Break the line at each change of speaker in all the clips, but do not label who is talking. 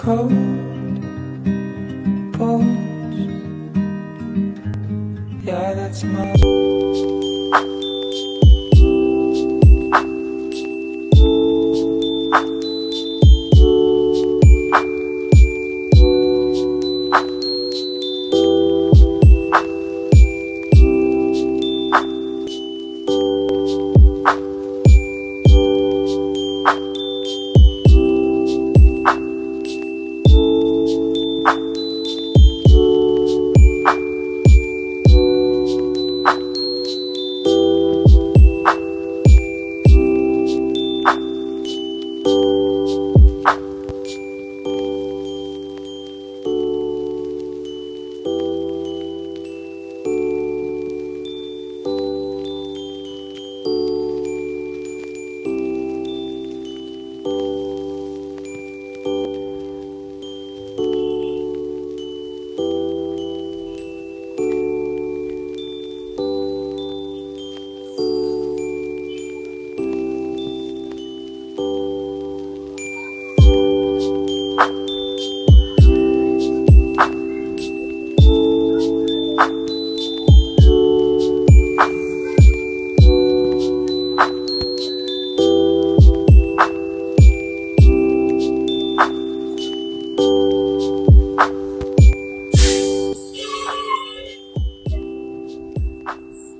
cold bones. Yeah, that's my.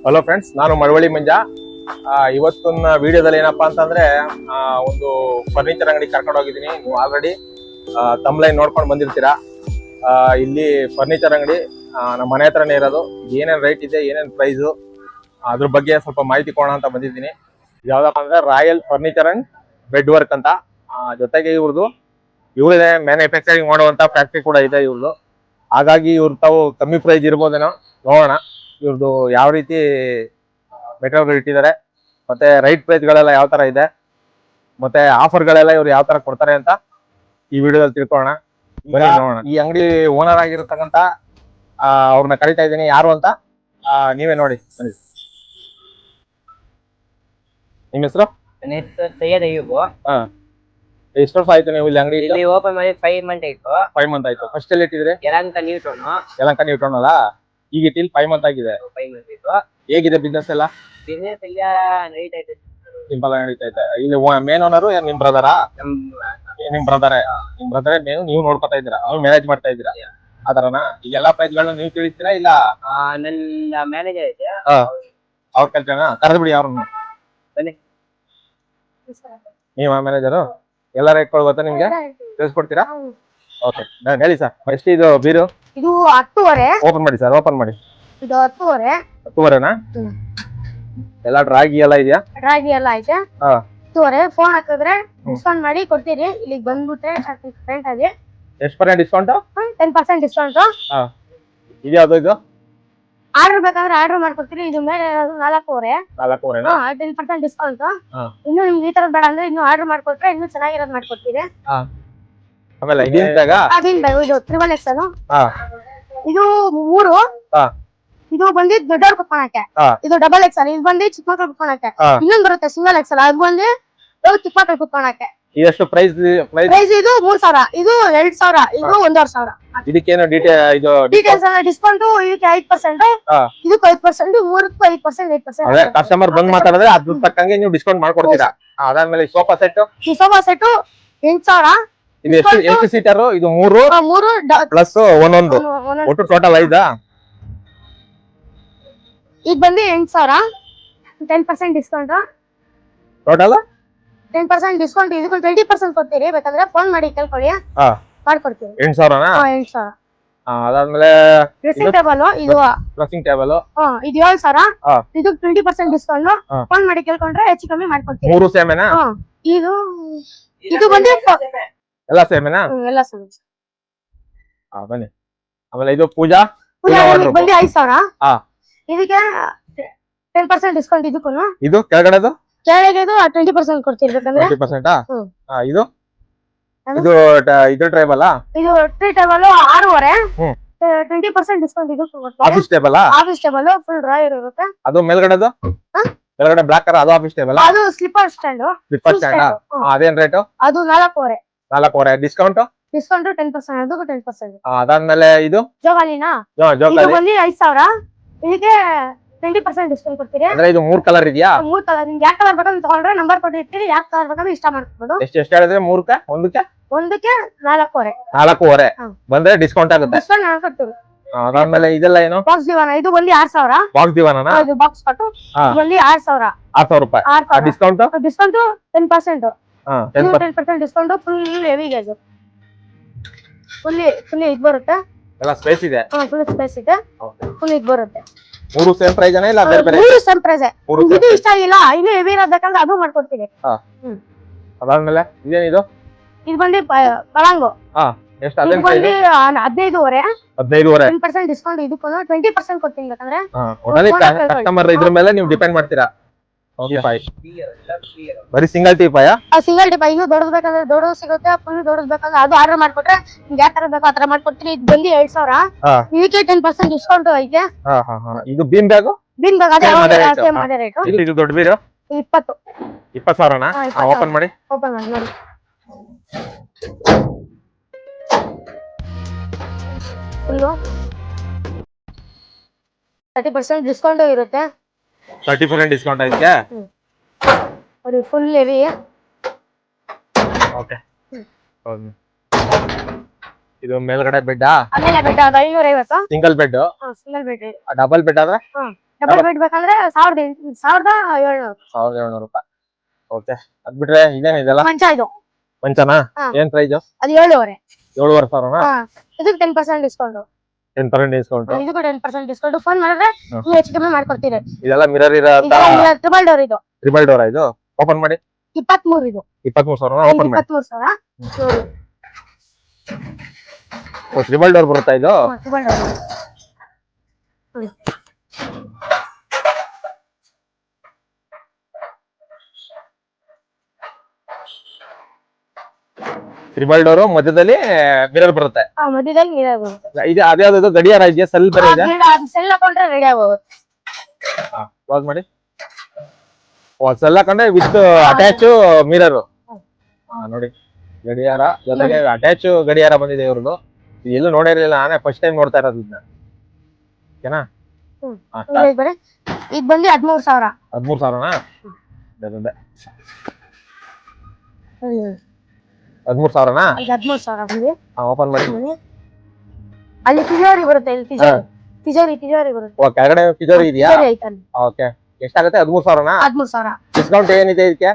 Hello friends ನಾನು ಮಳವಳ್ಳಿ ಮಂಜ. ಇವತ್ತಿನ ವಿಡಿಯೋದಲ್ಲಿ ಏನಪ್ಪಾ ಅಂತಂದ್ರೆ ಒಂದು ಫರ್ನಿಚರ್ ಅಂಗಡಿ ಕರ್ಕೊಂಡು ಹೋಗಿದ್ದೀನಿ ನೀವು ಆಲ್ರೆಡಿ ತಮ್ಲೈನ್ ನೋಡ್ಕೊಂಡು ಬಂದಿರ್ತೀರಾ? ಇಲ್ಲಿ ಫರ್ನಿಚರ್ ಅಂಗಡಿ ನಮ್ಮ ಮನೆ ಹತ್ರನೇ ಇರೋದು. ಏನೇನು ರೇಟ್ ಇದೆ, ಏನೇನ್ ಪ್ರೈಸು ಅದ್ರ ಬಗ್ಗೆ ಸ್ವಲ್ಪ ಮಾಹಿತಿ ಕೊಡೋಣ ಅಂತ ಬಂದಿದ್ದೀನಿ. ಯಾವ್ದಪ್ಪ ಅಂದ್ರೆ royal furniture and bed work ಅಂತ ಜೊತೆಗೆ ಇವ್ರದ್ದು ಇವ್ರದೇ ಮ್ಯಾನುಫ್ಯಾಕ್ಚರಿಂಗ್ ಮಾಡುವಂತ ಫ್ಯಾಕ್ಟ್ರಿ ಕೂಡ ಇದೆ ಇವ್ರದ್ದು ಹಾಗಾಗಿ ಇವ್ರು ತಾವು ಕಮ್ಮಿ ಪ್ರೈಸ್ ಇರ್ಬೋದೇನೋ ನೋಡೋಣ. ಇವ್ರದ್ದು ಯಾವ ರೀತಿ ಮೆಟೀರಿಯಲ್ ಇಟ್ಟಿದ್ದಾರೆ ಮತ್ತೆ ರೈಟ್ ಪ್ರೈಸ್ಗಳೆಲ್ಲ ಯಾವ ತರ ಇದೆ ಮತ್ತೆ ಆಫರ್ಗಳೆಲ್ಲ ಇವ್ರು ಯಾವ ತರ ಕೊಡ್ತಾರೆ ಅಂತ ಈ ವಿಡಿಯೋದಲ್ಲಿ ತಿಳ್ಕೊಳ್ಳೋಣ. ಬನ್ನಿ ನೋಡೋಣ. ಈ ಅಂಗಡಿ ಓನರ್ ಆಗಿರತಕ್ಕಂತ ಆ, ಅವ್ರನ್ನ ಕರಿತಾ ಇದ್ದೀನಿ. ಯಾರು ಅಂತ? ಆ, ನೀವೇ ನೋಡಿ. ಬನ್ನಿ. ನಿಮ್ಮ ಹೆಸರು?
ಸೈಯದ್ ಅಯ್ಯೂಬ್.
ಎಷ್ಟು ವರ್ಷ ಆಯ್ತು ನೀವು ಇಲ್ಲಿ ಅಂಗಡಿ
ಇಲ್ಲಿ ಓಪನ್ ಮಾಡಿ ಫೈವ್ ಮಂತ್ ಆಯ್ತು.
ಫೈವ್ ಮಂತ್ ಆಯ್ತು. ಫಸ್ಟ್ ಎಲ್ಲಿ ಇಟ್ಟಿದ್ರೆ
ಯಲಂಕ ನ್ಯೂಟ್ರೋನ್
ಯಲಂಕ ನೀವು ಇಟ್ಕೊಂಡಲ್ಲ ಈಗ ಇಟ್ಟಿಲ್ ಫೈವ್ ಮಂತ್ ಆಗಿದೆ. ಹೇಗಿದೆ ಬಿಸ್ನೆಸ್ ಎಲ್ಲ?
ಬಿಸ್ನೆಸ್ ಎಲ್ಲ
ಸಿಂಪಲ್ ಆಗಿ ನಡೀತಾ ಇಲ್ಲಿ ಮೇನ್ ಓನರು ನಿಮ್ ಬ್ರದರಾ
ನಮ್
ಬ್ರದರೇ ನಿಮ್ ಬ್ರದರೇ ನೀವು ನೀವು ನೋಡ್ಕೊತಾ ಇದ್ದೀರಾ? ಅವ್ರು ಮ್ಯಾನೇಜ್ ಮಾಡ್ತಾ ಇದ್ದೀರಾ? ಅದರನ ಈಗ ಎಲ್ಲಾ ಪ್ರೈಸ್ ಗಳನ್ನ ನೀವು ತಿಳಿಸ್ತೀರಾ ಇಲ್ಲ?
ಆ, ನನ್ನ ಮ್ಯಾನೇಜರ್ ಐತೆ
ಅವ್ರ ಕಲ್ತೇನಾ ಕರೆದು ಬಿಡಿ ಅವ್ರನ್ನ.
ಬನ್ನಿ.
ನೀವ ಮ್ಯಾನೇಜರು ಎಲ್ಲ ರೇಟ್ ಗೊತ್ತಾ ನಿಮ್ಗೆ? ತಿಳಿಸ್ಕೊಡ್ತೀರಾ? ಓಕೆ ಹೇಳಿ ಸರ್ ಫಸ್ಟ್ ಇದು ಬೀರು?
ಇದು ಹತ್ತುವರೆ.
ಓಪನ್ ಮಾಡಿ ಸರ್ ಓಪನ್ ಮಾಡಿ.
ಇದು ಹತ್ತುವರೆ.
ಹತ್ತುವರೆನಾ?
ಹ್ಮ್.
ಎಲ್ಲ ರಾಗಿ ಎಲ್ಲ ಇದೆಯಾ?
ರಾಗಿ ಎಲ್ಲ ಐತೆ.
ಹಾ.
ಹತ್ತುವರೆ. ಫೋನ್ ಹಾಕಿದ್ರೆ ಡಿಸ್ಕೌಂಟ್ ಮಾಡಿ ಕೊಡ್ತೀರಿ. ಇಲ್ಲಿಗೆ ಬಂದ್ಬಿಟ್ರೆ ಫ್ರೆಂಡ್ ಆಗಿ.
ಎಷ್ಟು percent discount
ten percent discount
ಹಾ. ಇದ್ಯಾವ್ದು ಇದು?
ಆರ್ಡರ್ ಬೇಕಾದ್ರೆ ಆರ್ಡರ್ ಮಾಡ್ಕೊಡ್ತೀರಿ ಇದು ಮೇಲೆ ಇರೋದು ನಾಲ್ಕೂವರೆ.
ನಾಲ್ಕೂವರೆನಾ?
ಟೆನ್ ಪರ್ಸೆಂಟ್ ಡಿಸ್ಕೌಂಟ್
ಹಾ.
ಇನ್ನು ನಿಮ್ಗೆ ಈ ತರದ್ ಬೇಡ ಅಂದ್ರೆ ಇನ್ನು ಆರ್ಡರ್ ಮಾಡ್ಕೊಟ್ರೆ ಇನ್ನು ಚೆನ್ನಾಗಿರೋದ್ ಮಾಡ್ಕೊಡ್ತೀರಿ.
ಆಮೇಲೆ
ಅದಿನ್ ಇದು ತ್ರಿಬಲ್ ಎಕ್ಸ್
ಹಾ
ಇದು ಮೂರು.
ಹಾ
ಇದು ಬಂದು ದೊಡ್ಡವ್ರು ಕುತ್ಕೊಳಕ್ಕೆ.
ಹಾ.
ಇದು ಡಬಲ್ ಎಕ್ಸ್ ಇದು ಬಂದು ಚಿಕ್ಕ ಮಕ್ಳು ಕುತ್ಕೊಳಕ್ಕೆ.
ಹಾ.
ಇನ್ನೊಂದ್ ಬರುತ್ತೆ ಸಿಂಗಲ್ ಎಕ್ಸ್ ಅದು ಬಂದು ಇವು ಚಿಕ್ಕ ಮಕ್ಳು ಕುತ್ಕೊಳಕ್ಕೆ.
ಇದಷ್ಟು ಪ್ರೈಸ್ ಪ್ರೈಸ್
ಪ್ರೈಸ್ ಇದು ಮೂರ್ ಸಾವಿರ ಇದು ಎರಡ್ ಸಾವಿರ ಇದು ಒಂದೂವರೆ ಸಾವಿರ.
ಇದಕ್ಕೇನು ಡೀಟೇಲ್ ಇದು
ಡೀಟೇಲ್ಸ್ ಡಿಸ್ಕೌಂಟ್ ಇದಕ್ಕೆ ಐದ್ ಪರ್ಸೆಂಟ್
ಹಾ.
ಇದಕ್ಕೆ ಐದ್ ಪರ್ಸೆಂಟ್ ಮೂರಕ್ಕೂ ಐದ್ ಪರ್ಸೆಂಟ್ ಐದ್
ಅದೇ
ಪರ್ಸೆಂಟ್
ಕಸ್ಟಮರ್ ಬಂದ್ ಮಾತಾಡಿದ್ರೆ ಅದ್ರ ತಕ್ಕಂಗೆ ನೀವು ಡಿಸ್ಕೌಂಟ್ ಮಾಡ್ಕೊಡ್ತೀರಾ? ಆ, ಅದಾದ್ಮೇಲೆ ಸೋಫಾ ಸೆಟ್
ಈ ಸೋಫಾ ಸೆಟ್ ಎಂಟ್ ಸಾವಿರ.
ಇದು ಎಷ್ಟು ಎಷ್ಟು ಸೀಟರ್ ಇದು ಮೂರು? ಪ್ಲಸ್ ಒಂದೊಂದು. ಒಟ್ಟು ಟೋಟಲ್ ಐದಾ?
ಈಗ ಬಂದು ಎಂಟ್ ಸಾವಿರ. Ten percent discount
total
ten percent discount ಇದಕ್ಕೆ ಟ್ವೆಂಟಿ ಪರ್ಸೆಂಟ್ ಕೊಡ್ತೀರಿ. ಬೇಕಂದ್ರೆ ಫೋನ್ ಮಾಡಿ ಕೇಳ್ಕೊಳ್ಳಿ.
ಹಾ.
ಮಾಡ್ಕೊಡ್ತೀವಿ.
ಎಂಟು ಸಾವಿರನಾ?
ಹಾ ಎಂಟ್ ಸಾವಿರ.
ಆ, ಅದಾದ್ಮೇಲೆ
ಡ್ರೆಸ್ಸಿಂಗ್ ಟೇಬಲ್ ಇದು
ಡ್ರೆಸ್ಸಿಂಗ್ ಟೇಬಲ್
ಹಾ ಇದು ಏಳು ಸಾವಿರ.
ಇದಕ್ಕೆ
ಇದು ಟ್ವೆಂಟಿ ಪರ್ಸೆಂಟ್ ಡಿಸ್ಕೌಂಟ್
ಹಾ.
ಫೋನ್ ಮಾಡಿ ಕೇಳ್ಕೊಂಡ್ರೆ ಹೆಚ್ಚು ಕಮ್ಮಿ ಮಾಡ್ಕೊಡ್ತೀವಿ.
ಮೂರು ಸೇಮೇನಾ?
ಇದು ಇದು ಬಂದು
ಎಲ್ಲ
ಹ್ಮ್, ಎಲ್ಲ ಸರಿ
ಬನ್ನಿ. ಆಮೇಲೆ ಇದು ಪೂಜಾ?
ಪೂಜಾ
wardrobe.
ಬಂದು ಐದು ಸಾವಿರ.
ಹಾ.
ಇದಕ್ಕೆ ಟೆನ್ ಪರ್ಸೆಂಟ್ ಡಿಸ್ಕೌಂಟ್ ಇದಕ್ಕೂ
ಇದು ಕೆಳಗಡೆದು?
ಕೆಳಗೆ ಟ್ವೆಂಟಿ ಪರ್ಸೆಂಟ್ ಬೇಕಂದ್ರೆ ಹ್ಮ್.
ಇದು?
ಅದು?
ಇದು ಟ- ಇದು ಟ್ರೈಬಲ್
ಇದು ಟ್ರೀ ಟೇಬಲ್ ಆರೂವರೆ.
ಹ್ಮ್.
ಟ್ವೆಂಟಿ ಪರ್ಸೆಂಟ್ ಡಿಸ್ಕೌಂಟ್ ಇದು ಕೊಡ್ತಾರೆ
office table
office table full drawer ಇರುತ್ತೆ
ಅದು ಮೇಲ್ಗಡೆದು?
ಹಾ?
ಕೆಳಗಡೆ ಬ್ಲಾಕ್ ಕಲರ್ ಅದು ಆಫೀಸ್ ಟೇಬಲ್
ಅದು ಸ್ಲಿಪ್ಪರ್ ಸ್ಟ್ಯಾಂಡ್
ಸ್ಲಿಪ್ಪರ್ ಸ್ಟ್ಯಾಂಡ್ ಅದೇನ್ ರೇಟು
ಅದು ನಾಲ್ಕೂವರೆ.
ನಾಲ್ಕೂವರೆ ಡಿಸ್ಕೌಂಟ್
ಡಿಸ್ಕೌಂಟ್ ಟೆನ್ ಪರ್ಸೆಂಟ್ ಅದು ಟೆನ್ ಪರ್ಸೆಂಟ್
ಅದಾದ್ಮೇಲೆ ಇದು?
ಜೋಗಾಲಿನಾ? ಇದು
ಜೋಕಾಲಿ
ಬಂದು ಐದ್ ಸಾವಿರ. ಇದಕ್ಕೆ ಟ್ವೆಂಟಿ ಪರ್ಸೆಂಟ್ ಡಿಸ್ಕೌಂಟ್ ಕೊಡ್ತೀರಿ.
ಅಂದ್ರೆ ಇದು ಮೂರ್ ಕಲರ್ ಇದೆಯಾ?
ಮೂರ್ ಕಲರ್ ನಿಮ್ಗೆ ಯಾವ ಕಲರ್ ಬೇಕಂತ ತಗೊಂಡ್ರೆ ನಂಬರ್ ಕೊಟ್ಟಿರ್ತೀರಿ. ಯಾವ ಕಲರ್ ಬೇಕಂದ್ರೆ ಇಷ್ಟ ಮಾಡ್ಕೊಬೋದು.
ಎಷ್ಟು ಎಷ್ಟು ಹೇಳಿದ್ರೆ ಮೂರಕ್ಕೆ? ಒಂದಕ್ಕೆ?
ಒಂದಕ್ಕೆ ನಾಲ್ಕೂವರೆ.
ನಾಲ್ಕೂವರೆ. ಬಂದ್ರೆ ಡಿಸ್ಕೌಂಟ್ ಆಗುತ್ತೆ.
ಡಿಸ್ಕೌಂಟ್ ಕೊಡ್ತೀವಿ
ಅದಾದ್ಮೇಲೆ ಇದೆಲ್ಲ ಏನು?
ಬಾಕ್ಸ್ ದಿವಾನ ಇದು ಬಂದು ಆರ್ ಸಾವಿರ.
ಬಾಕ್ಸ್ ದಿವಾನ
ಇದು ಬಾಕ್ಸ್ ಕಟ್ಟು ಬಂದು ಆರ್ ಸಾವಿರ.
ಆರ್ ಸಾವಿರ ರೂಪಾಯಿ. Discount
discount ten percent
ten
percent discount full heavy gauge full full ಇದು ಬರುತ್ತೆ.
ಎಲ್ಲ ಸ್ಪೇಸ್ ಇದೆ?
ಫುಲ್ ಸ್ಪೇಸ್ ಇದೆ. ಫುಲ್ ಇದು ಬರುತ್ತೆ.
ಮೂರು ಸೇಮ್ ಪ್ರೈಸ್ ಇಲ್ಲ ಬೇರೆ ಬೇರೆ?
ಮೂರು ಸೆಮ್ ಪ್ರೈಸ್
ಮೂರು
ಇದು ಇಷ್ಟ ಆಗಿಲ್ಲ ಇನ್ನು ಹೆವಿ ಇರೋದಕ್ಕಂದ್ರೆ ಅದು ಮಾಡ್ಕೊಡ್ತೀನಿ.
ಅದಾದ್ಮೇಲೆ ಇದೇನಿದು?
ಇದು ಬಂದು ಪ- ಪಳಂಗು.
ಹಾ ಎಷ್ಟು
ಇದು
ಅದೇನ್
ಬಂದು ಆ, ಹದಿನೈದುವರೆ.
ಹದಿನೈದುವರೆ.
ಟೆನ್ ಪರ್ಸೆಂಟ್ ಡಿಸ್ಕೌಂಟ್ ಇದಕ್ಕೂ ಟ್ವೆಂಟಿ ಪರ್ಸೆಂಟ್ ಕೊಡ್ತೀನಿ ಬೇಕಂದ್ರೆ
ಕಸ್ಟಮರ್ ಇದ್ರ ಮೇಲೆ ನೀವು ಡಿಪೆಂಡ್ ಮಾಡ್ತೀರಾ? ಬರೀ ಸಿಂಗಲ್ ಟೀಪಾಯ
ಆ ಸಿಂಗಲ್ ಟಿಪ್ ಇನ್ನೂ ದೊಡ್ಡದು ಬೇಕಂದ್ರೆ ದೊಡ್ಡದು ಸಿಗುತ್ತೆ ಫುಲ್ ದೊಡ್ಡದು ಬೇಕಂದ್ರೆ ಅದು ಆರ್ಡರ್ ಮಾಡ್ಕೊಟ್ರೆ ನಿಮ್ಗೆ ಯಾವ ತರ ಬೇಕೋ ಆತರ ತರ ಮಾಡ್ಕೊಡ್ತೀನಿ. ಇದು ಬಂದು ಎರಡ್ ಸಾವಿರ. ಇದಕ್ಕೆ ಟೆನ್ ಪರ್ಸೆಂಟ್ ಡಿಸ್ಕೌಂಟ್ ಐತೆ.
ಹಾ ಹಾ ಹಾ. ಇದು ಬೀಮ್ ಬ್ಯಾಗು
ಬಿನ್ ಬ್ಯಾಗ್ ಅದೇ
ಅದೇ
ಸೇಮ್ ಅದೇ ರೇಟು
ಇದು ದೊಡ್ಡ ಬೀರು
ಇಪ್ಪತ್ತು.
ಇಪ್ಪತ್ತು
ಸಾವಿರ
ಓಪನ್ ಮಾಡಿ.
ಓಪನ್ ಮಾಡಿ ನೋಡಿ. ಫುಲ್ಲು ತರ್ಟಿ ಪರ್ಸೆಂಟ್ ಡಿಸ್ಕೌಂಟ್ ಇರುತ್ತೆ.
ತರ್ಟಿ ಪರ್ಸೆಂಟ್ ಡಿಸ್ಕೌಂಟ್ ಐತೆ
ಅದು ಫುಲ್ ಹೆವಿ
ಓಕೆ ಇದು ಮೇಲ್ಗಡೆ ಬೆಡ್
ಆಮೇಲೆ ಬೆಡ್ ಅದು ಐನೂರ ಐವತ್ತು
single bed
single bed
double bed ಆದ್ರೆ?
ಡಬಲ್ ಬೆಡ್ ಬೇಕಂದ್ರೆ ಸಾವಿರದ ಸಾವಿರದ ಏಳ್ನೂರು.
ಸಾವಿರದ ಏಳ್ನೂರು ರೂಪಾಯಿ. ಓಕೆ ಅದ್ ಬಿಟ್ರೆ ಇದೇನ್ ಇದೆಲ್ಲ?
ಮಂಚ ಇದು.
ಮಂಚನಾ? ಏನ್ ಪ್ರೈಸ್
ಅದು ಏಳುವರೆ.
ಏಳುವರೆ ಸಾವಿರನಾ?
ಇದಕ್ಕೆ ten percent discount
ten percent discount
ಇದಕ್ಕೂ ಟೆನ್ ಪರ್ಸೆಂಟ್ ಡಿಸ್ಕೌಂಟ್ ಫೋನ್ ಮಾಡಿದ್ರೆ. ನೀವು ಹೆಚ್ಚು ಕಮ್ಮಿ ಮಾಡ್ಕೊಡ್ತೀರಿ.
ಇದೆಲ್ಲ ಮಿರರ್ ಇರೋ
ಟ್ರಿಬಲ್ ಡೋರ್ ಇದು.
ಟ್ರಿಬಲ್ ಡೋರ್ ಇದು? ಓಪನ್ ಮಾಡಿ.
ಇಪ್ಪತ್ಮೂರು ಇದು.
ಇಪ್ಪತ್ಮೂರು ಸಾವಿರ ಓಪನ್ ಮಾಡಿ.
ಸಾವಿರ?
ಟ್ರಿಬಲ್ ಡೋರ್ ಬರುತ್ತಾ ಇದು?
ಟ್ರಿಬಲ್ ಡೋರ್
ಟ್ರಿಬಲ್ ಡೋರ್ ಮಧ್ಯದಲ್ಲಿ ಮಿರರ್ ಬರುತ್ತೆ.
ಆ ಮಧ್ಯದಲ್ಲಿ ನೀರೇ ಬರುತ್ತೆ.
ಇದು ಅದ್ಯಾವ್ದು ಗಡಿಯಾರ ಇದೆಯಾ? ಸೆಲ್ ಬೇರೆ ಇದೆ
ಸೆಲ್ ಹಾಕೊಂಡ್ರೆ ರೆಡಿ ಆಗೋಗುತ್ತೆ
ಕ್ಲೋಸ್ ಮಾಡಿ. ಓ ಸೆಲ್ ಹಾಕೊಂಡ್ರೆ ವಿತ್ ಅಟ್ಯಾಚ್ ಮಿರರ್ ನೋಡಿ. ಗಡಿಯಾರ ಜೊತೆಗೆ ಅಟ್ಯಾಚ್ ಗಡಿಯಾರ ಬಂದಿದೆ ಇವ್ರದ್ದು. ಎಲ್ಲೂ ನೋಡಿರ್ಲಿಲ್ಲ ನಾನೇ ಫಸ್ಟ್ ಟೈಮ್ ನೋಡ್ತಾ ಇರೋದು ಇದನ್ನ ಓಕೆನಾ. ಹದ್ಮೂರ್
ಇದು ಇದು ಬಂದು ಹದಿಮೂರು ಸಾವಿರ.
ಹದಿಮೂರು ಸಾವಿರನಾ? ಅದೇ ಹದಿಮೂರು ಸಾವಿರನಾ?
ಹದಿಮೂರು ಸಾವಿರ ಬಂದು
ಓಪನ್ ಮಾಡಿ.
ಅಲ್ಲಿ ತಿಜೋರಿ ಬರುತ್ತೆ ಇಲ್ಲಿ ತಿಜೋರಿ. ತಿಜೋರಿ ತಿಜೋರಿ ಬರುತ್ತೆ.
ಓ ಕೆಳಗಡೆ ಇದೆಯಾ?
ತಿಜೋರಿ ಐತೆ ಅಲ್ಲಿ.
ಓಕೆ. ಎಷ್ಟಾಗುತ್ತೆ? ಹದಿಮೂರು ಸಾವಿರನಾ?
ಹದಿಮೂರು ಸಾವಿರ.
ಡಿಸ್ಕೌಂಟ್ ಏನಿದೆ ಇದಕ್ಕೆ?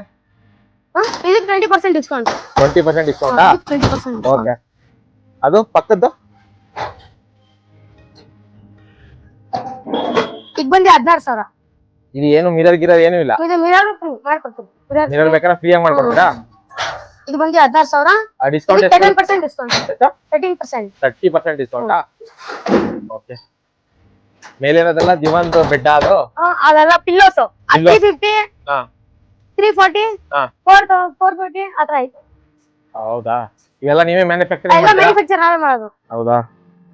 ಇದಕ್ಕೆ twenty percent discount
twenty percent ಡಿಸ್ಕೌಂಟಾ
twenty percent
okay. ಅದು ಪಕ್ಕದ್ದು?
ಈಗ ಬಂದು ಹದಿನಾರು ಸಾವಿರ.
ಇದು ಏನು ಮಿರರ್ ಗಿರರ್ ಏನು ಇಲ್ಲ?
ಇದು ಮಿರರ್ ಮಾಡ್ಕೊಡ್ತೀನಿ ಮಿರರ್
ಬೇಕಾದ್ರೆ ಫ್ರೀ ಆಗಿ ಮಾಡ್ಕೊಡ್ತೀರಾ?
ಇದು ಬಂದು ಹದಿನಾರು ಸಾವಿರ.
Discount
thirteen percent discount thirteen percent
thirty percent ಡಿಸ್ಕೌಂಟಾ okay ಮೇಲಿರೋದೆಲ್ಲ ದಿವಾನ್ ಬೆಡ್ಡ ಅದು?
ಅದೆಲ್ಲ pillows. Three fifty three forty. Four four fifty ಆತರ ಐತೆ.
ಹೌದಾ? ಇವೆಲ್ಲ ನೀವೇ ಮ್ಯಾನುಫ್ಯಾಕ್ಚರಿಂಗ್
ಎಲ್ಲ ಮ್ಯಾನುಫ್ಯಾಕ್ಚರ್ ನಾವೇ ಮಾಡೋದು.
ಹೌದಾ?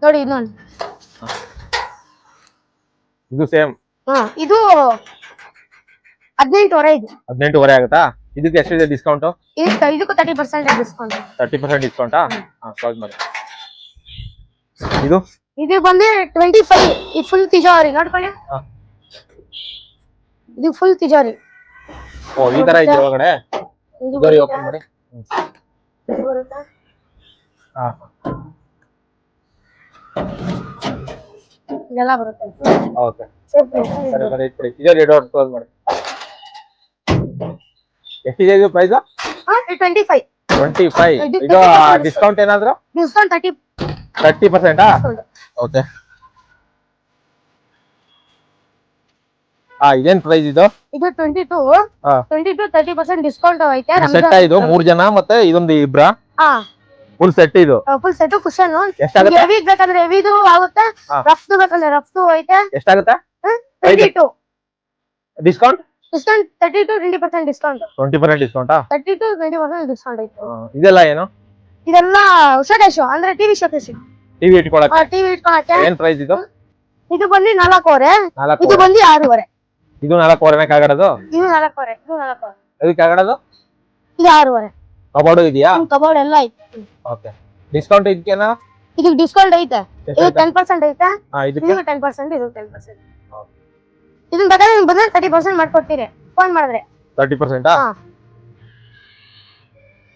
ನೋಡಿ ಇನ್ನೊಂದು.
ಇದು ಸೇಮ್
ಹಾ ಇದು ಹದಿನೆಂಟುವರೆ ಇದೆ.
ಹದಿನೆಂಟುವರೆ ಆಗುತ್ತಾ? ಇದಕ್ಕೆ ಎಷ್ಟಿದೆ ಡಿಸ್ಕೌಂಟ್
ಇದಕ್ಕೆ ಇದಕ್ಕೂ thirty percent discount
thirty percent ಡಿಸ್ಕೌಂಟಾ ಆ? ಕ್ಲೋಸ್ ಮಾಡಿ. ಇದು?
ಇದು ಬಂದು ಟ್ವೆಂಟಿ ಫೈವ್ ಇದು ಫುಲ್ ತಿಜೋರಿ ನೋಡ್ಕೊಳ್ಳಿ. ಇದು ಫುಲ್ ತಿಜೋರಿ
ಓ ಈ ತರ ಇದೆ ಒಳಗಡೆ?
ಇದು
ಇದರಿ ಓಪನ್ ಮಾಡಿ.
ಇದು.
ಹಾ.
ಇದೆಲ್ಲ ಬರುತ್ತೆ.
ಓಕೆ. ಸರಿ ಸರಿ ಇಟ್ಬಿಡಿ. ಇದರಿ ಡೋರ್ ಕ್ಲೋಸ್ ಮಾಡಿ. ಎಷ್ಟಿದೆ ಇದು price
twenty five
twenty five
ಇದು
ಇದು
25%
ಡಿಸ್ಕೌಂಟ್ ಏನಾದ್ರು?
ಡಿಸ್ಕೌಂಟ್ ತರ್ಟಿ
ತರ್ಟಿ ಪರ್ಸೆಂಟಾ ಓಕೆ ಹಾ ಇದೇನ್ ಪ್ರೈಸ್ ಇದು?
ಇದು twenty two. Twenty two thirty percent discount ಐತೆ
ಸೆಟ್ ಇದು? ಮೂರ್ ಜನ ಮತ್ತೆ ಇದೊಂದು ಇಬ್ರ? ಫುಲ್ ಸೆಟ್ ಇದು?
ಫುಲ್ ಸೆಟ್ ಕುಶನ್ ಹೆವಿ ಬೇಕಂದ್ರೆ ಹೆವಿದು ಆಗುತ್ತೆ. ರಫ್ತು ಬೇಕಂದ್ರೆ ರಫ್ತು ಐತೆ.
ಎಷ್ಟಾಗುತ್ತೆ?
Twenty two
discount
discount thirty two twenty percent discount
twenty percent ಡಿಸ್ಕೌಂಟಾ
thirty two twenty percent discount ಐತೆ
ಇದೆಲ್ಲ ಏನು?
ಇದೆಲ್ಲ ಶೋಕೇಶ್ ಅಂದ್ರೆ ಟಿವಿ ಶೋಕೇಶ್.
ಟಿವಿ ಇಟ್ಕೊಳಕ್ಕೆ?
ಟಿವಿ ಇಟ್ಕೊಳಕ್ಕೆ.
ಏನ್ ಪ್ರೈಸ್ ಇದು?
ಇದು ಬಂದು ನಾಲ್ಕೂವರೆ.
ನಾಲ್ಕು
ಇದು ಬಂದು ಆರೂವರೆ.
ಇದು ನಾಲ್ಕೂವರೆನೇ ಕಾಗಡದು?
ಇದು ನಾಲ್ಕೂವರೆ ಇದು ನಾಲ್ಕೂವರೆ.
ಇದು ಕಾಗಡದು?
ಇದು ಆರೂವರೆ.
ಕಬಾಡು ಇದೆಯಾ?
ಕಬಾಡು ಎಲ್ಲ ಐತೆ
ಓಕೆ. ಡಿಸ್ಕೌಂಟ್ ಇದಕ್ಕೇನ?
ಇದಕ್ಕೆ ಡಿಸ್ಕೌಂಟ್ ಐತೆ. ಇದು ಟೆನ್ ಪರ್ಸೆಂಟ್ ಐತೆ. ಇದು ಟೆನ್ ಪರ್ಸೆಂಟ್ ಇದು ಟೆನ್ ಪರ್ಸೆಂಟ್ ಇದನ್ನ ಬೇಕಾದ್ರೆ ನಿಮ್ಗೆ ಬಂದ್ರೆ ತರ್ಟಿ ಪರ್ಸೆಂಟ್ ಮಾಡ್ಕೊಡ್ತೀರಿ. ಫೋನ್ ಮಾಡಿದ್ರೆ.
ತರ್ಟಿ ಪರ್ಸೆಂಟ್
ಹಾ.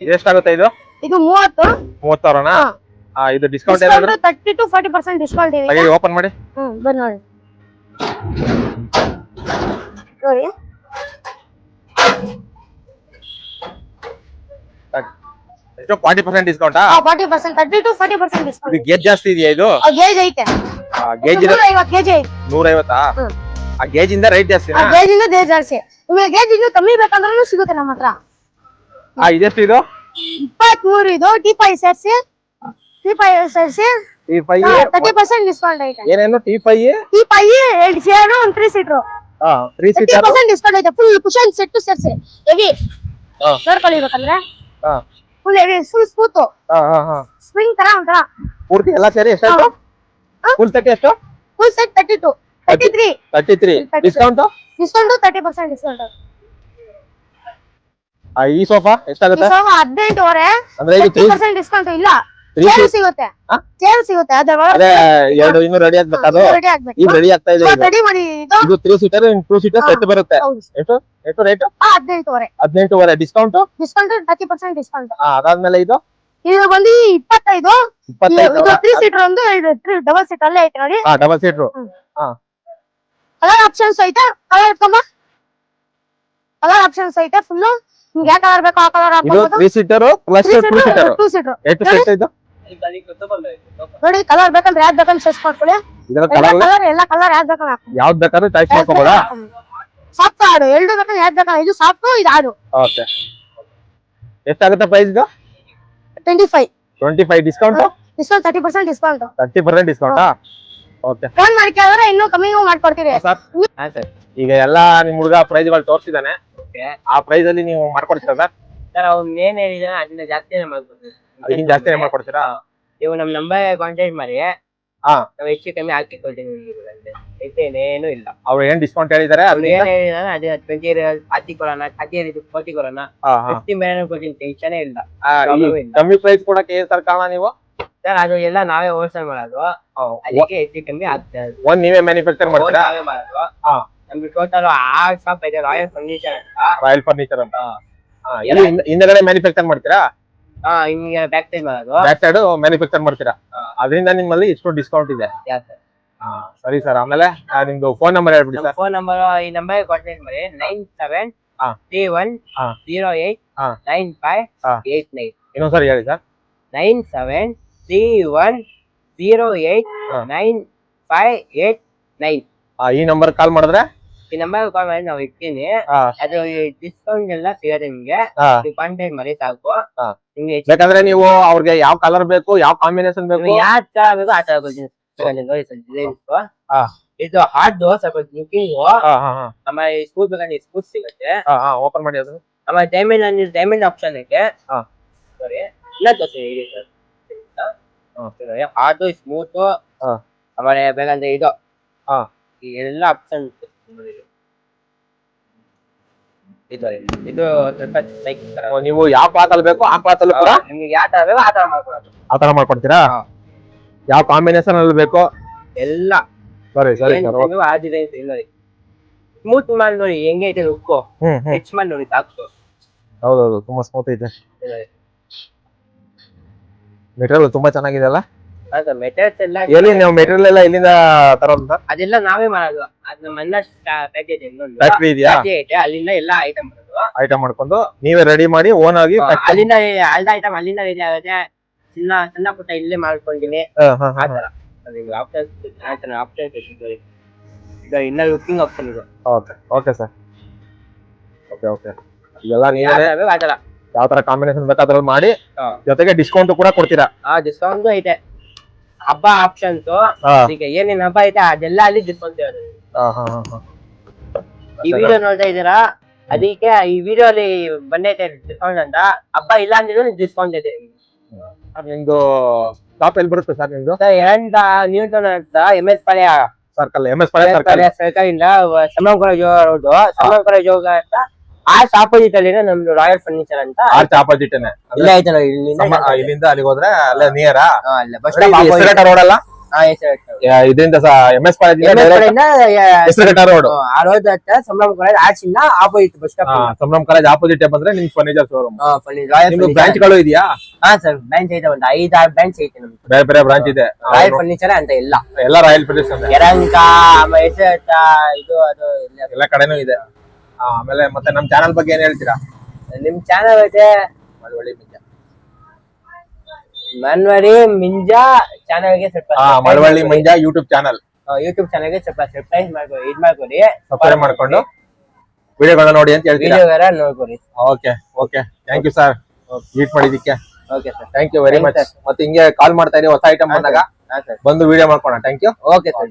ಎಷ್ಟಾಗುತ್ತೆ ಇದು?
ಇದು ಮೂವತ್ತು.
ಮೂವತ್ತು ಸಾವಿರನಾ
ಹಾ.
ಹಾ ಇದು ಡಿಸ್ಕೌಂಟ್ ಏನಾದ್ರು
thirty two forty percent discount ಇದೆ
ಹಾಗೆ ಓಪನ್ ಮಾಡಿ.
ಹ್ಮ್ ಬನ್ನಿ ನೋಡಿ. ನೋಡಿ.
ಎಷ್ಟು forty percent ಡಿಸ್ಕೌಂಟಾ
forty percent thirty two forty percent
ಇದು
ಡಿಸ್ಕೌಂಟ್
ಗೇಜ್ ಜಾಸ್ತಿ ಇದೆಯಾ ಇದು?
ಗೇಜ್ ಐತೆ.
ಗೇಜ್
ನೂರ ಐವತ್ತು ಕೆಜಿ ಐತೆ.
ನೂರೈವತ್ತಾ?
ಹ್ಮ್.
ಆ ಗೇಜ್ ಇಂದ ರೈಟ್ ಜಾಸ್ತಿನಾ
ಗೇಜ್ ಇಂದ ಗೇಜ್ ಜಾಸ್ತಿ. ನಿಮಗೆ ಗೇಜ್ ಇನ್ನೂ ಕಮ್ಮಿ ಬೇಕಂದ್ರೂ ಸಿಗುತ್ತೆ ನಮ್ಮ ಹತ್ರ.
ಆ ಇದೆಷ್ಟು ಇದು?
ಇಪ್ಪತ್ತ್ ಮೂರು ಇದು ಟಿ ಫೈ ಸೇರಿಸಿ. ಟಿ ಫೈ ಸೇರಿಸಿ.
T five
thirty percent discount ಐತೆ.
ಏನೇನು? ಟಿ ಫೈ
ಟಿ ಎರಡು ಒಂದು three seater
three
thirty
seater
percent discount ಐತೆ. ಫುಲ್ ಕುಶನ್ ಸೆಟ್ ಸೇರಿಸಿ. ಹೆವಿ
ಹಾ.
ಫುಲ್ ಹೆವಿ ಫುಲ್ ಸ್ಮೂತ್
ಹಾ ಹಾ ಹಾ.
ಸ್ಪ್ರಿಂಗ್ ತರ ಒಂಥರ.
ಪೂರ್ತಿ ಎಲ್ಲ ಸೇರಿ ಎಷ್ಟಾಯ್ತು. ಫುಲ್ ತರ್ಟಿ ಎಷ್ಟು?
Full set thirty two thirty three
thirty three
33.
Discount
discount thirty percent discount
ಈ ಸೋಫಾ ಎಷ್ಟಾಗುತ್ತೆ
ಹದಿನೆಂಟುವರೆ
ಅಂದ್ರೆ ಇದು
ಪರ್ಸೆಂಟ್ ಡಿಸ್ಕೌಂಟ್ ಇಲ್ಲ. ಚೇರು ಸಿಗುತ್ತೆ.
ಹಾ?
ಚೇರು ಸಿಗುತ್ತೆ
ಅದೇ ಎರಡು ಇನ್ನು ರೆಡಿ
ಆಗ್ಬೇಕು
ಈಗ ರೆಡಿ ಆಗ್ತಾ ಇದೆ.
ರೆಡಿ ಮಾಡಿ ಇದು?
ತ್ರೀ ಸೀಟರ್ ಟೂ ಸೀಟರ್
ಹಾ.
ಸೆಟ್ ಬರುತ್ತೆ. ಎಷ್ಟು? ಎಷ್ಟು ರೇಟ್
ಹಾ, ಹದಿನೆಂಟುವರೆ
ಹದಿನೆಂಟುವರೆ discount
discount thirty percent discount
ಅದಾದ್ಮೇಲೆ ಇದು?
ಇದು ಬಂದು ಇಪ್ಪತ್ತೈದು.
ಇಪ್ಪತ್ತೈದು
ತ್ರೀ ಸೀಟರ್ ಒಂದು ಡಬಲ್ ಸೀಟ್ ಅಲ್ಲೇ ಐತೆ ನೋಡಿ.
ಹಾ ಡಬಲ್ ಸೀಟ್ರು
ಕಲರ್ ಆಪ್ಷನ್ಸ್ ಐತೆ? ಕಲರ್ ಇಟ್ಕೊಂಬ ಕಲರ್ ಆಪ್ಷನ್ಸ್ ಐತೆ ಫುಲ್ ನಿಮ್ಗೆ ಯಾವ ಕಲರ್ ಬೇಕು ಆ ಕಲರ್
ಇದು
ಹಾಕೋಬಹುದು
three seater plus two seater
two seater
ಎಷ್ಟು ಸೆಟ್ ಇದು
ನೋಡಿ ಕಲರ್ ಬೇಕಂದ್ರೆ ಯಾವ್ದು ಬೇಕಂತ ಸೆಸ್ ಮಾಡ್ಕೊಳ್ಳಿ.
ಕಲರ್
ಎಲ್ಲ ಕಲರ್ ಯಾವ್ದು ಬೇಕಂದ್ರೆ
ಯಾವ್ದು ಬೇಕಾದ್ರೂ ಚಾಯ್ಸ್ ಮಾಡ್ಕೊಳ
ಸಾಫ್ಟ್ ಆಡು. ಎರಡು ಬೇಕಂದ್ರೆ ಯಾವ್ದು ಬೇಕಂದ್ರೆ ಇದು ಸಾಫ್ಟ್ ಇದು ಆಡು.
ಓಕೆ. ಎಷ್ಟಾಗುತ್ತೆ ಪ್ರೈಸ್ ಇದು?
Twenty five
twenty five discount
discount thirty percent discount
thirty percent ಡಿಸ್ಕೌಂಟಾ okay
phone ಮಾಡಿ ಕೇಳಿದ್ರೆ ಇನ್ನೂ ಕಮ್ಮಿಗೂ ಮಾಡ್ಕೊಡ್ತೀರಿ.
ಸರ್.
ಹಾ ಸರ್.
ಈಗ ಎಲ್ಲಾ ನಿಮ್ ಹುಡುಗ ಪ್ರೈಸ್ಗಳು ತೋರಿಸಿದಾನೆ. ಆ ಪ್ರೈಸ್ ಅಲ್ಲಿ ನೀವು ಮಾಡ್ಕೊಡ್ತೀರಾ ಸರ್?
ಸರ್ ಅವ್ನು ಏನ್ ಹೇಳಿದಾನೆ ಅದನ್ನ ಜಾಸ್ತಿನೇ ಮಾಡ್ಬೋದು
ಅದಕ್ಕಿಂತ ಜಾಸ್ತಿನೇ ಮಾಡ್ಕೊಡ್ತೀರಾ?
ನೀವು ನಮ್ ನಂಬರ್ ಕಾಂಟ್ಯಾಕ್ಟ್ ಮಾಡಿ.
ಹಾ.
ನಾವು ಹೆಚ್ಚು ಕಮ್ಮಿ ಹಾಕಿ ಕೊಡ್ತೀನಿ ಏನು ಇಲ್ಲ.
ಅವ್ರು ಏನ್ ಡಿಸ್ಕೌಂಟ್ ಹೇಳಿದಾರೆ ಅದನ್ನ
ಏನ್ ಹೇಳಿದಾನೆ ಅದೇ ಟ್ವೆಂಟಿ ಹತ್ತಿ ಕೊಡೋಣ ಹತ್ತಿ ಫೋರ್ಟಿ ಕೊಡೋಣ. ಫಿಫ್ಟಿ ಮೇಲೆ ಕೊಡ್ತೀನಿ ಟೆನ್ಷನೇ ಇಲ್ಲ.
ಆ,
ಇಲ್ಲ.
ಕಮ್ಮಿ ಪ್ರೈಸ್ ಕೊಡಕ್ಕೆ ಏನ್ ಸರ್ ಕಾರಣ ನೀವು?
ಸರ್ ಅದು ಎಲ್ಲ ನಾವೇ ಹೋಲ್ಸೇಲ್ ಮಾಡೋದು. ಅದಕ್ಕೆ ಹೆಚ್ಚು ಕಮ್ಮಿ
ಒಂದ್ ನೀವೇ ಮ್ಯಾನುಫ್ಯಾಕ್ಚರ್ ಮಾಡ್ತೀರಾ?
ನಾವೇ ಮಾಡೋದು.
ಹಾ.
ಟೋಟಲ್ ಆ ಶಾಪ್ ಇದೆ ರಾಯಲ್ ಫರ್ನಿಚರ್
ರಾಯಲ್ ಫರ್ನಿಚರ್ ಅಂತ. ಹಾ, ಎಲ್ಲಿ ಹಿಂದ್- ಹಿಂದಗಡೆ ಮ್ಯಾನುಫ್ಯಾಕ್ಚರ್ ಮಾಡ್ತೀರಾ?
ಹಾ ಹಿಂಗೆ ಬ್ಯಾಕ್ ಸೈಡ್ ಮಾಡೋದು
ಬ್ಯಾಕ್ ಸೈಡ್ ಮ್ಯಾನುಫ್ಯಾಕ್ಚರ್ ಮಾಡ್ತೀರಾ? ಅದರಿಂದ ನಿಮ್ಮಲ್ಲಿ ಇಷ್ಟು ಡಿಸ್ಕೌಂಟ್ ಇದೆ.
ಯಾ ಸರ್
ಹಾ, ಸರಿ ಸರ್ ಆಮೇಲೆ ಆ, ನಿಮ್ದು ಫೋನ್ ನಂಬರ್ ಹೇಳ್ಬಿಡಿ
ನಮ್ಮ
ಸರ್
ಫೋನ್ ನಂಬರ್ ಈ ನಂಬರ್ ಕಾಂಟ್ಯಾಕ್ಟ್ ಮಾಡಿ ನೈನ್ ಸೆವೆನ್
ಹಾ.
ತ್ರೀ ಒನ್
ಹಾ.
ಜೀರೋ ಏಟ್
ಹಾ.
ನೈನ್ ಫೈವ್
ಹಾ.
ಏಟ್ ನೈನ್
ಇನ್ನೊಂದ್ಸರಿ ಹೇಳಿ sir
nine seven three one zero eight
ಹಾ.
Nine five eight nine.
ಈ ನಂಬರ್ ಕಾಲ್ ಮಾಡಿದ್ರೆ?
ಈ ನಂಬರ್ ಕಾಲ್ ಮಾಡಿ ನಾವು ಇರ್ತೀನಿ
ಹಾ,
ಅದು ಡಿಸ್ಕೌಂಟ್ ಎಲ್ಲ ಸಿಗುತ್ತೆ ನಿಮ್ಗೆ.
ಹಾ.
ನೀವು ಕಾಂಟ್ಯಾಕ್ಟ್ ಮಾಡಿ ಸಾಕು.
ಹಾ.
ನಿಮ್ಗೆ
ಬೇಕಂದ್ರೆ ನೀವು ಅವ್ರಿಗೆ ಯಾವ ಕಲರ್ ಬೇಕು ಯಾವ ಕಾಂಬಿನೇಷನ್ ಬೇಕು?
ಯಾವ ತರ ಬೇಕು ಆ ತರ ಕೊಡ್ತೀನಿ. ತಗೊಳ್ಳಿ, ನೋಡಿ ಸರ್ ಡಿಸೈನ್ಸ್
ಹಾ.
ಇದು ಹಾರ್ಡ್ ಸ್ವಲ್ಪ
ಹಾ
ಆಮೇಲೆ ಸ್ಕೂಲ್ ಬೇಕಂದ್ರೆ ಸ್ಕೂಲ್ ಸಿಗುತ್ತೆ.
ಓಪನ್ ಮಾಡಿ ಅದು.
ಆಮೇಲೆ ಡೈಮಂಡ್ ಡೈಮಂಡ್ ಆಪ್ಷನ್ ಐತೆ
ಹಾ.
ಸರಿ ಇಲ್ಲ ತೋರಿಸಿ ಇದೆ ಸರ್. Hard smooth. ಆಮೇಲೆ ಬೇಕಂದ್ರೆ ಇದು. ಈ ಎಲ್ಲ ಆಪ್ಷನ್ ಇದು ಇದು ಸ್ವಲ್ಪ ಲೈಕ್
ನೀವು ಯಾವ ಪಾತಲ್ಲಿ ಬೇಕು ಆ ಪಾತಲ್ಲಿ ಕೂಡ
ನಿಮ್ಗೆ ಯಾವ ತರ ಬೇಕು ಆ ತರ ಮಾಡ್ಕೊಡೋದು
ಆ ತರ ಮಾಡ್ಕೊಡ್ತೀರಾ. ಯಾವ ಕಾಂಬಿನೇಷನ್ ಅಲ್ಲಿ ಬೇಕು?
ಎಲ್ಲ.
ಸರಿ ಸರಿ
ಏನ್ ನೀವು ಆ ಡಿಸೈನ್ಸ್ ನೋಡಿ. ಸ್ಮೂತ್ ಮಾಡಿ ನೋಡಿ ಹೆಂಗೈತೆ ಲುಕ್ಕು ಹೆಚ್ಚು ಮಾಡಿ ನೋಡಿ ಸಾಕು.
ಹೌದೌದು ತುಂಬಾ ಸ್ಮೂತ್ ಇದೆ. ಮೆಟೀರಿಯಲ್ ತುಂಬಾ ಚೆನ್ನಾಗಿದೆ ಅಲ್ಲ
ಮೆಟೀರಿಯಲ್ಸ್ ಎಲ್ಲ
ಎಲ್ಲಿ ನೀವು ಮೆಟೀರಿಯಲ್ ಎಲ್ಲ ಇಲ್ಲಿಂದ ತರೋದು ಸರ್
ಅದೆಲ್ಲ ನಾವೇ ಮಾಡೋದು. ಅದು ನಮ್ಮ ಅಣ್ಣ ಪ್ಯಾಕೇಜ್ ಇನ್ನೊಂದು.
ಫ್ಯಾಕ್ಟ್ರಿ ಇದೆಯಾ?
ಫ್ಯಾಕ್ಟ್ರಿ ಐತೆ ಅಲ್ಲಿಂದ ಎಲ್ಲ ಐಟಮ್
ಐಟಮ್ ಮಾಡ್ಕೊಂಡು ನೀವೇ ರೆಡಿ ಮಾಡಿ ಓನ್ ಆಗಿ
ಅಲ್ಲಿಂದ ಅಲ್ದ ಐಟಮ್ ಅಲ್ಲಿಂದ ರೆಡಿ ಆಗುತ್ತೆ. ಸಣ್ಣ ಸಣ್ಣ ಪುಟ್ಟ ಇಲ್ಲೇ
ಹಾ,
ಆ. ತರ ಅದು ಆಪ್ಷನ್ ಆಪ್ಷನ್ ಇನ್ನ ಲುಕಿಂಗ್ ಆಪ್ಷನ್ ಇದು.
Okay okay sir okay okay
ಎಲ್ಲ
ನೀವೇ
ಆ ತರ
ಯಾವ ತರ ಕಾಂಬಿನೇಷನ್ ಬೇಕು ಅದ್ರಲ್ಲಿ ಮಾಡಿ ಜೊತೆಗೆ ಡಿಸ್ಕೌಂಟ್ ಕೂಡ ಕೊಡ್ತೀರಾ?
ಆ ಡಿಸ್ಕೌಂಟ್ ಐತೆ. ಹಬ್ಬ ಆಪ್ಷನ್ಸ್ ಈಗ ಏನೇನ್ ಹಬ್ಬ ಐತೆ ಅದೆಲ್ಲ ಅಲ್ಲಿ ಡಿಸ್ಕೌಂಟ್ ಇರೋದು.
ಹಾ, ಹಾ, ಹಾ, ಹಾ.
ಈ ವಿಡಿಯೋ ನೋಡ್ತಾ ಇದ್ದೀರಾ? ಅದಕ್ಕೆ ಈ ವಿಡಿಯೋ ಅಲ್ಲಿ ಬಂದೈತೆ ಡಿಸ್ಕೌಂಟ್ ಅಂತ. ಹಬ್ಬ ಇಲ್ಲ ಅಂದಿದ್ರು ಡಿಸ್ಕೌಂಟ್ ಇದೆ.
ಸರ್, ನಿಮ್ದು ಶಾಪ್ ಎಲ್ಲಿ ಬರುತ್ತೆ ಸರ್ ನಿಮ್ದು?
ಸರ್ ಎರಡ ನ್ಯೂ ಟೌನ್ ಅಂತ M S Palya.
Circle M S Palya circle
circle ಇಂದ ಸಮಾನ್ ಕಾಲೇಜ್ ರೋಡ್. ಕಾಲೇಜ್ ಹೋಗ ಅಂತ ಆರ್ಚ್ ಆಪೋಸಿಟ್ ಅಲ್ಲಿ ನಮ್ದು ರಾಯಲ್ ಫರ್ನಿಚರ್ ಅಂತ
ಆರ್ಚ್ ಆಪೋಸಿಟ್
ಇಲ್ಲ ಐತೆ ನೋಡಿ ಇಲ್ಲಿಂದ
ಅಲ್ಲಿಗೆ ಹೋದ್ರೆ ಅಲ್ಲೇ ನಿಯರ್
ಅಲ್ಲೇ? ಬಸ್ ಸ್ಟಾಪ್
ರೋಡ್ ಅಲ್ಲ ಇದರಿಂದ ಎಂ ಎಸ್ ರೋಡ್
ಆ ರೋಡ್ ಹತ್ರ ಸಂಭ್ರಮ ಕಾಲೇಜ್ ಆರ್ಚ್ ಇಂದ opposite bus stop
Sambhram college opposite ಬಂದ್ರೆ ನಿಮ್ ಫರ್ನಿಚರ್ ಶೋರೂಮ್ ನಿಮ್ದು ಬ್ರಾಂಚ್ಗಳು ಇದೆಯಾ?
ಹಾ ಸರ್ ಬ್ರಾಂಚ್ ಐತೆ ಒಂದು ಐದಾರು ಬ್ರಾಂಚ್ ಐತೆ ನಮ್ದು.
ಬೇರೆ ಬೇರೆ ಬ್ರಾಂಚ್ ಇದೆ.
ರಾಯಲ್ ಫರ್ನಿಚರ್ ಅಂತ ಎಲ್ಲ
ಎಲ್ಲ ರಾಯಲ್
ಫರ್ನಿಚರ್ ಹೆಸರಟ್ಟ ಇದು ಅದು ಎಲ್ಲ
ಕಡೆನೂ ಇದೆ. ಆಮೇಲೆ ಮತ್ತೆ ನಮ್ ಚಾನಲ್ ಬಗ್ಗೆ ಏನ್ ಹೇಳ್ತೀರಾ?
ನಿಮ್ ಚಾನಲ್ ಐತೆ
ಮಳವಳ್ಳಿ ಮಿಂಜಾ.
ಮನ್ವರಿ ಮಿಂಜಾ ಚಾನಲ್ಗೆ ಸ್ವಲ್ಪ
ಮಳವಳ್ಳಿ ಮಿಂಜಾ ಯೂಟ್ಯೂಬ್ ಚಾನಲ್
ಯೂಟ್ಯೂಬ್ ಚಾನಲ್ಗೆ ಸ್ವಲ್ಪ ಸರ್ಪ್ರೈಸ್ ಮಾಡ್ಕೊ ಇದ್ ಮಾಡ್ಕೊಡಿ.
ಸಬ್ಸ್ಕ್ರೈಬ್ ಮಾಡ್ಕೊಂಡು ವಿಡಿಯೋಗಳನ್ನ ನೋಡಿ ಅಂತ ಹೇಳ್ತೀರಾ?
ವಿಡಿಯೋಗಾರ ನೋಡ್ಕೊಡಿ.
Okay okay thank you sir meet ಮಾಡಿದ್ದಕ್ಕೆ.
Okay sir
thank you very much ಮತ್ತೆ ಹಿಂಗೆ ಕಾಲ್ ಮಾಡ್ತಾ ಇರಿ ಹೊಸ ಐಟಮ್ ಬಂದಾಗ ಬಂದು ವಿಡಿಯೋ ಮಾಡ್ಕೊಣ ಥ್ಯಾಂಕ್ ಯು
ಓಕೆ ಸರ್